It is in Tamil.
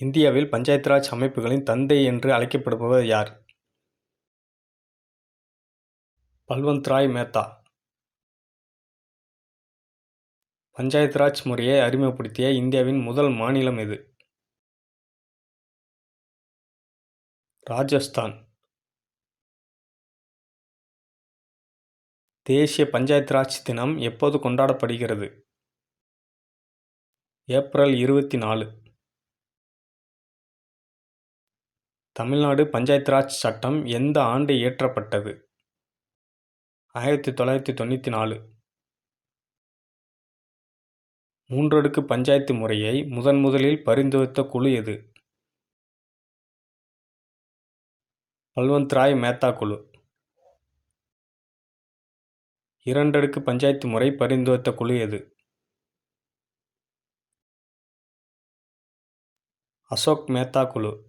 இந்தியாவில் பஞ்சாயத்து ராஜ் அமைப்புகளின் தந்தை என்று அழைக்கப்படுபவர் யார்? பல்வந்த் ராய் மேத்தா. பஞ்சாயத்து ராஜ் முறையை அறிமுகப்படுத்திய இந்தியாவின் முதல் மாநிலம் எது? ராஜஸ்தான். தேசிய பஞ்சாயத்து ராஜ் தினம் எப்போது கொண்டாடப்படுகிறது? ஏப்ரல் இருபத்தி நாலு. தமிழ்நாடு பஞ்சாயத்து ராஜ் சட்டம் எந்த ஆண்டு இயற்றப்பட்டது? ஆயிரத்தி தொள்ளாயிரத்தி தொண்ணூற்றி நாலு. மூன்றடுக்கு பஞ்சாயத்து முறையை முதன் முதலில் பரிந்துரைத்த குழு எது? பல்வந்த் ராய் மேத்தா குழு. இரண்டடுக்கு பஞ்சாயத்து முறை பரிந்துரைத்த குழு எது? அசோக் மேத்தா குழு.